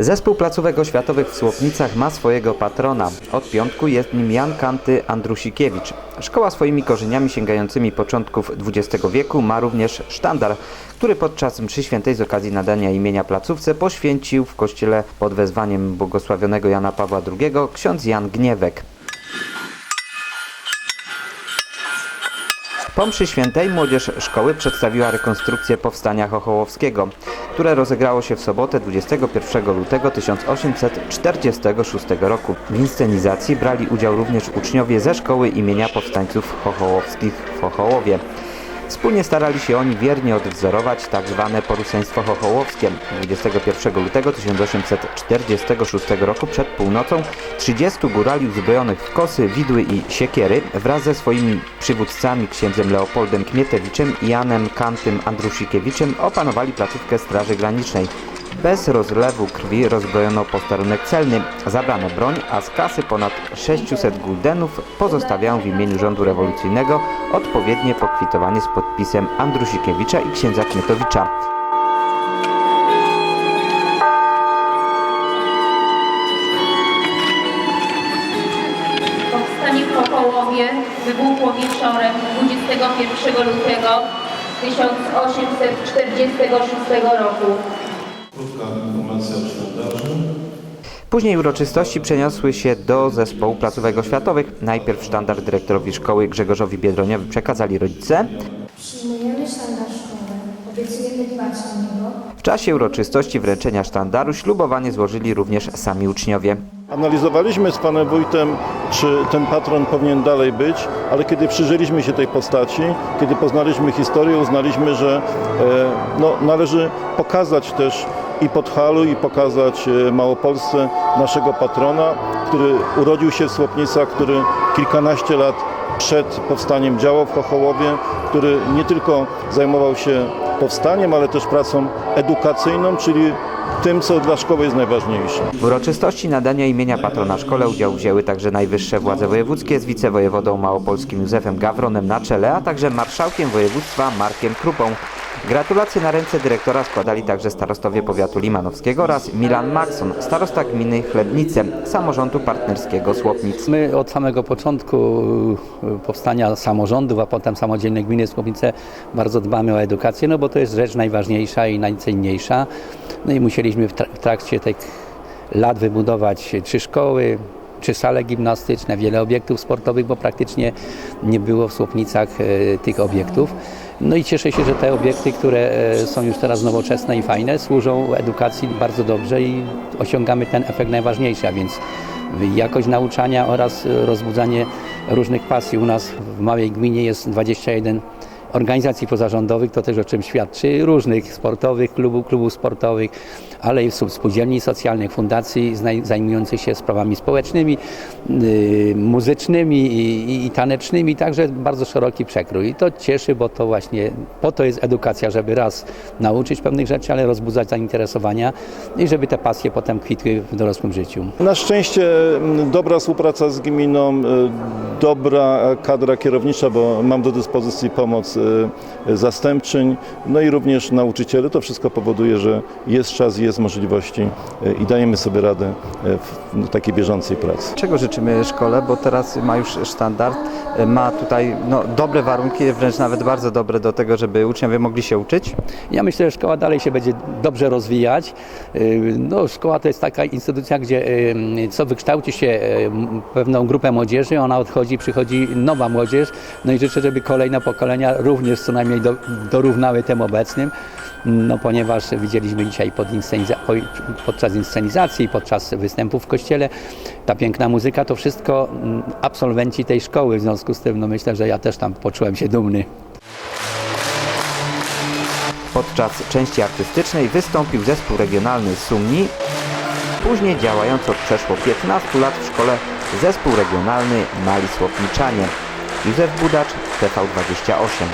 Zespół placówek oświatowych w Słopnicach ma swojego patrona. Od piątku jest nim Jan Kanty Andrusikiewicz. Szkoła swoimi korzeniami sięgającymi początków XX wieku ma również sztandar, który podczas mszy świętej z okazji nadania imienia placówce poświęcił w kościele pod wezwaniem błogosławionego Jana Pawła II ksiądz Jan Gniewek. Po mszy świętej młodzież szkoły przedstawiła rekonstrukcję powstania chochołowskiego, które rozegrało się w sobotę 21 lutego 1846 roku. W inscenizacji brali udział również uczniowie ze szkoły imienia powstańców chochołowskich w Chochołowie. Wspólnie starali się oni wiernie odwzorować tak zwane poruseństwo chochołowskie. 21 lutego 1846 roku przed północą 30 górali uzbrojonych w kosy, widły i siekiery wraz ze swoimi przywódcami księdzem Leopoldem Kmietewiczem i Janem Kantym Andrusikiewiczem opanowali placówkę Straży Granicznej. Bez rozlewu krwi rozbrojono posterunek celny, zabrano broń, a z kasy ponad 600 guldenów pozostawiają w imieniu rządu rewolucyjnego odpowiednie pokwitowanie z podpisem Andrusikiewicza i księdza Kmietowicza. Powstanie w Popołowie wybuchło wieczorem 21 lutego 1846 roku. Krótka informacja o sztandarze. Później uroczystości przeniosły się do zespołu placówek oświatowych. Najpierw sztandar dyrektorowi szkoły Grzegorzowi Biedroniowi przekazali rodzice. Przyjmujemy sztandar szkoły, obiecujemy dbać o niego, W czasie uroczystości wręczenia sztandaru ślubowanie złożyli również sami uczniowie. Analizowaliśmy z panem wójtem, czy ten patron powinien dalej być, ale kiedy przyjrzeliśmy się tej postaci, kiedy poznaliśmy historię, uznaliśmy, że e, no, należy pokazać też i Podhalu, i pokazać e, Małopolsce naszego patrona, który urodził się w Słopnicach, który kilkanaście lat przed powstaniem działał w Chochołowie, który nie tylko zajmował się powstaniem, ale też pracą edukacyjną, czyli tym, co dla szkoły jest najważniejsze. W uroczystości nadania imienia patrona szkole udział wzięły także najwyższe władze wojewódzkie z wicewojewodą małopolskim Józefem Gawronem na czele, a także marszałkiem województwa Markiem Krupą. Gratulacje na ręce dyrektora składali także starostowie powiatu limanowskiego oraz Milan Maxon, starosta gminy Chlebnice, samorządu partnerskiego Słopnic. My od samego początku y, powstania samorządów, a potem samodzielnej gminy Słowice bardzo dbamy o edukację, no bo to jest rzecz najważniejsza i najcenniejsza. No i musieliśmy w trakcie tych lat wybudować trzy szkoły, trzy sale gimnastyczne, wiele obiektów sportowych, bo praktycznie nie było w Słopnicach e, tych obiektów. No i cieszę się, że te obiekty, które e, są już teraz nowoczesne i fajne, służą edukacji bardzo dobrze i osiągamy ten efekt najważniejszy, a więc jakość nauczania oraz rozbudzanie różnych pasji. U nas w małej gminie jest 21 organizacji pozarządowych, to też o czym świadczy, różnych sportowych, klubów, klubów sportowych, ale i spółdzielni socjalnych, fundacji zajmujących się sprawami społecznymi, yy, muzycznymi i, i, tanecznymi, także bardzo szeroki przekrój. I to cieszy, bo to właśnie po to jest edukacja, żeby raz nauczyć pewnych rzeczy, ale rozbudzać zainteresowania i żeby te pasje potem kwitły w dorosłym życiu. Na szczęście m, dobra współpraca z gminą, y, dobra kadra kierownicza, bo mam do dyspozycji pomoc y, zastępczyń, no i również nauczyciele. To wszystko powoduje, że jest czas, jest możliwości y, i dajemy sobie radę y, w takiej bieżącej pracy. Czego życzymy szkole, bo teraz ma już sztandar, ma tutaj no, dobre warunki, wręcz nawet bardzo dobre do tego, żeby uczniowie mogli się uczyć. Ja myślę, że szkoła dalej się będzie dobrze rozwijać. No, szkoła to jest taka instytucja, gdzie co wykształci się pewną grupę młodzieży, ona odchodzi, przychodzi nowa młodzież. No i życzę, żeby kolejne pokolenia również co najmniej do, dorównały tym obecnym. No, ponieważ widzieliśmy dzisiaj pod podczas inscenizacji, podczas występów w kościele, ta piękna muzyka, to wszystko mm, absolwenci tej szkoły. W związku z tym no, myślę, że ja też tam poczułem się dumny. Podczas części artystycznej wystąpił zespół regionalny Sumni, później działający od przeszło 15 lat w szkole zespół regionalny Mali Słopniczanie. Józef Budacz, TV28.